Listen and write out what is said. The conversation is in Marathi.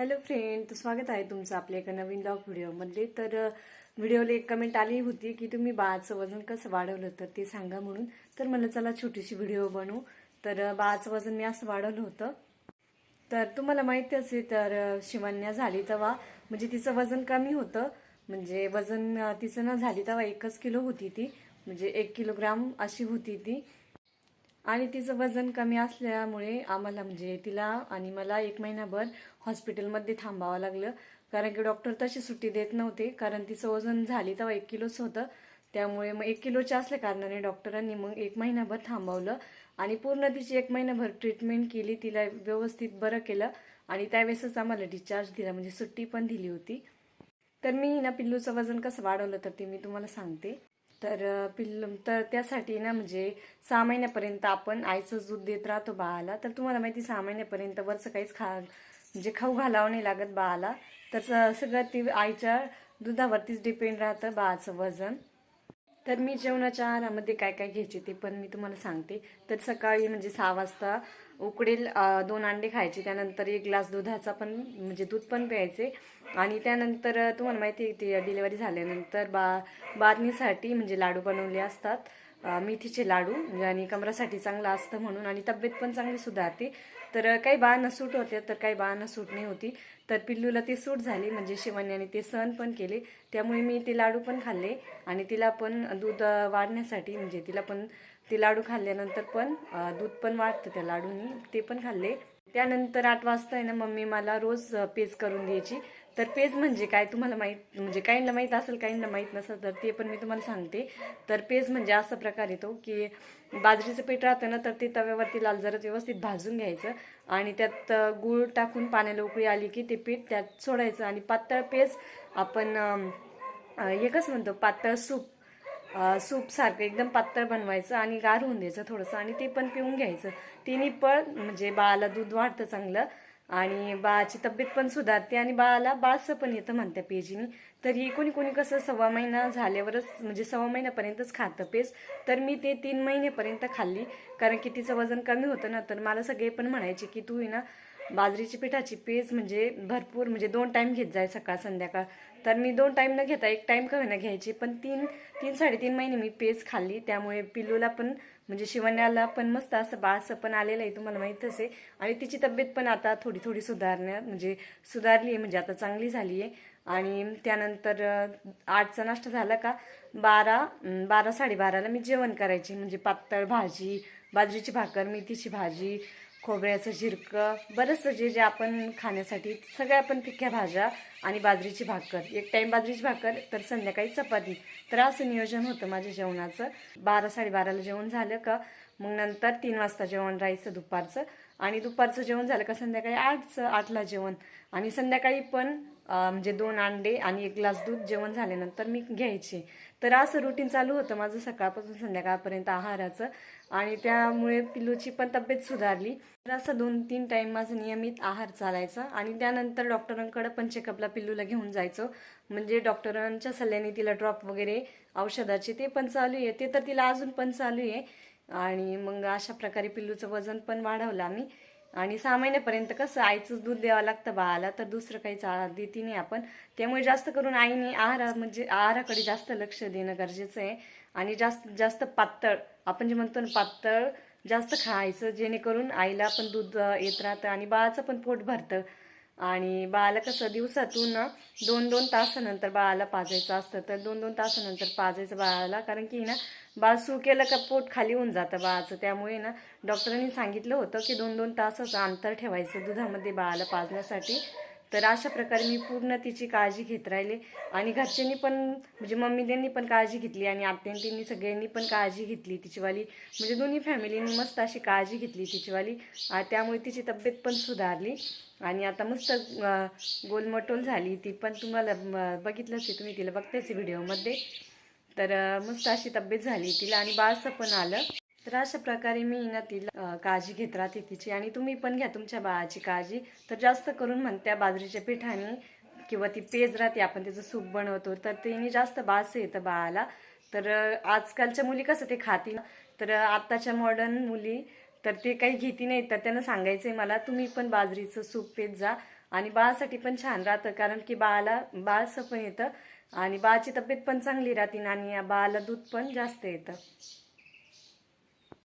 हॅलो फ्रेंड तर स्वागत आहे तुमचं आपल्या एका नवीन ब्लॉग व्हिडिओमध्ये. तर व्हिडिओला एक कमेंट आली होती की तुम्ही बाळाचं वजन कसं वाढवलं तर ते सांगा म्हणून. तर मला चला छोटीशी व्हिडिओ बनवू. तर बाळाचं वजन मी असं वाढवलं होतं. तर तुम्हाला माहिती असेल तर शिवन्या झाली तेव्हा म्हणजे तिचं वजन कमी होतं. म्हणजे वजन तिचं ना झाली तेव्हा एकच किलो होती ती. म्हणजे एक किलोग्राम अशी होती ती. आणि तिचं वजन कमी असल्यामुळे आम्हाला म्हणजे तिला आणि मला एक महिनाभर हॉस्पिटलमध्ये थांबावं लागलं. कारण की डॉक्टर तशी सुट्टी देत नव्हते. कारण तिचं वजन झाली तेव्हा एक किलोच होतं. त्यामुळे मग एक किलोच्या असल्या कारणाने डॉक्टरांनी मग एक महिनाभर थांबवलं. आणि पूर्ण तिची एक महिनाभर ट्रीटमेंट केली. तिला व्यवस्थित बरं केलं. आणि त्यावेळेसच आम्हाला डिस्चार्ज दिला. म्हणजे सुट्टी पण दिली होती. तर मी ना पिल्लूचं वजन कसं वाढवलं तर ते मी तुम्हाला सांगते. तर पिल्ल तर त्यासाठी ना म्हणजे सहा महिन्यापर्यंत आपण आईचं दूध देत राहतो बाळाला. तर तुम्हाला माहिती सहा महिन्यापर्यंत वरचं काहीच खा म्हणजे खाऊ घालावं नाही लागत बाळाला. तर सगळं ती आईच्या दुधावरतीच डिपेंड राहतं बाळाचं वजन. तर मी जेवणाच्या आहारामध्ये काय काय घ्यायचे ते पण मी तुम्हाला सांगते. तर सकाळी म्हणजे सहा वाजता उकडेल दोन अंडे खायचे त्यानंतर एक ग्लास दुधाचा पण म्हणजे दूध पण प्यायचे. आणि त्यानंतर तुम्हाला माहिती आहे ते डिलेवरी झाल्यानंतर बा बारणीसाठी म्हणजे लाडू बनवले असतात. मेथीचे लाडू आणि कमरासाठी चांगलं असतं म्हणून आणि तब्येत पण चांगली सुधारते. तर काही बाळांना सूट होत्या तर काही बाळांना सूट नाही होती. तर पिल्लूला ते सूट झाली म्हणजे शिवण्याने ते सहन पण केले. त्यामुळे मी ते लाडू पण खाल्ले आणि तिला पण दूध वाढण्यासाठी म्हणजे तिला पण ते लाडू खाल्ल्यानंतर पण दूध पण वाढतं त्या लाडूनी ते पण खाल्ले. त्यानंतर आठ वाजता आहे ना मम्मी मला रोज पेज करून द्यायची. तर पेज म्हणजे काय तुम्हाला माहीत म्हणजे काहींना माहीत असेल काहींना माहीत नसेल तर ते पण मी तुम्हाला सांगते. तर पेज म्हणजे असा प्रकार येतो की बाजरीचं पीठ राहतं ना तर ते तव्यावरती लाल जरा व्यवस्थित भाजून घ्यायचं आणि त्यात गूळ टाकून पाण्याला उकळी आली की ते पीठ त्यात सोडायचं आणि पातळ पेज आपण एकच म्हणतो पातळ सूप. सूपसारखं एकदम पातळ बनवायचं आणि गार होऊन द्यायचं थोडंसं आणि ते पण पिऊन घ्यायचं. तिन्ही पण म्हणजे बाळाला दूध वाढतं चांगलं आणि बाळाची तब्येत पण सुधारते आणि बाळाला बाळसं पण येतं म्हणत्या पेजीनी. तर ही कोणी कोणी कसं सव्वा महिना झाल्यावरच म्हणजे सव्वा महिन्यापर्यंतच खातं पेज. तर मी ते तीन महिन्यापर्यंत खाल्ली. कारण की तिचं वजन कमी होतं ना तर मला सगळे पण म्हणायचे की तू ना बाजरीची पिठाची पेज म्हणजे भरपूर म्हणजे दोन टाईम घेत जाय सकाळ संध्याकाळ. तर मी दोन टाईम न घेता एक टाईम कमी न घ्यायची पण तीन तीन साडेतीन महिने मी पेज खाल्ली. त्यामुळे पिल्लूला पण म्हणजे शिवण्याला पण मस्त असं बाळसं पण आलेलं आहे तुम्हाला माहीतच आहे आणि तिची तब्येत पण आता थोडी थोडी सुधारण्या म्हणजे सुधारली आहे म्हणजे आता चांगली झाली आहे आणि त्यानंतर आठचा नाश्ता झाला का? बारा बारा साडेबाराला मी जेवण करायची. म्हणजे पातळ भाजी बाजरीची भाकर मेथीची भाजी खोबऱ्याचं झिरकं बरंचसं जे जे आपण खाण्यासाठी सगळ्या आपण पिक्या भाज्या आणि बाजरीची भाकर. एक टाईम बाजरीची भाकर तर संध्याकाळी चपाती. तर असं नियोजन होतं माझ्या जेवणाचं. बारा साडेबाराला जेवण झालं का मग नंतर तीन वाजता जेवण राहायचं दुपारचं. आणि दुपारचं जेवण झालं का संध्याकाळी आठचं आठला जेवण. आणि संध्याकाळी पण म्हणजे दोन अंडे आणि एक ग्लास दूध जेवण झाल्यानंतर मी घ्यायचे. तर असं रुटीन चालू होतं माझं सकाळपासून संध्याकाळपर्यंत आहाराचं. आणि त्यामुळे पिल्लूची पण तब्येत सुधारली. तर असं दोन तीन टाईम माझं नियमित आहार चालायचा. आणि त्यानंतर डॉक्टरांकडे पण चेकअपला पिल्लूला घेऊन जायचो. म्हणजे डॉक्टरांच्या सल्ल्याने तिला ड्रॉप वगैरे औषधाचे ते पण चालू आहे. ते तर तिला अजून पण चालू आहे. आणि मग अशा प्रकारे पिल्लूचं वजन पण वाढवलं आम्ही. आणि सहा महिन्यापर्यंत कसं आईचंच दूध द्यावं लागतं बाळाला तर दुसरं काही चा देती नाही आपण. त्यामुळे जास्त करून आईने आहारा म्हणजे आहाराकडे जास्त लक्ष देणं गरजेचं आहे. आणि जास्त जास्त पातळ आपण जे म्हणतो ना पातळ जास्त खायचं जेणेकरून आईला पण दूध येत राहतं आणि बाळाचं पण पोट भरतं. आणि बाळाला कसं दिवसातून ना दोन दोन तासानंतर बाळाला पाजायचं असतं तर दोन दोन तासानंतर पाजायचं बाळाला. कारण की ना बाळ सू केलं का पोट खाली होऊन जातं बाळाचं. त्यामुळे ना डॉक्टरांनी सांगितलं होतं की दोन दोन तासाचं अंतर ठेवायचं दुधामध्ये बाळाला पाजण्यासाठी. तर अशा प्रकारे मी पूर्ण तिची काळजी घेत राहिले. आणि घरच्यांनी पण म्हणजे मम्मी पण काळजी घेतली आणि आत्यांतींनी सगळ्यांनी पण काळजी घेतली तिचीवाली. म्हणजे दोन्ही फॅमिलीनी मस्त अशी काळजी घेतली तिचीवाली. त्यामुळे तिची तब्येत पण सुधारली. आणि आता मस्त गोलमटोल झाली. ती पण तुम्हाला बघितलंच आहे तुम्ही तिला बघतेच व्हिडिओमध्ये. तर मस्त अशी तब्येत झाली तिला आणि बाळसं पण आलं. तर अशा प्रकारे मी ना तिला काळजी घेत राहते तिची. आणि तुम्ही पण घ्या तुमच्या बाळाची काळजी. तर जास्त करून म्हणत्या बाजरीच्या पिठाने किंवा ती पेज राहते आपण त्याचं सूप बनवतो. तर तिने जास्त बाळसं येतं बाळाला. तर आजकालच्या मुली कसं ते खाती तर आत्ताच्या मॉडर्न मुली तर ते काही घेती नाही तर त्यांना सांगायचं आहे मला तुम्ही पण बाजरीचं सूप पेत जा. आणि बाळासाठी पण छान राहतं कारण की बाळाला बाळ पण येतं आणि बाळाची तब्येत पण चांगली राहते आणि या बाळाला दूध पण जास्त येतं.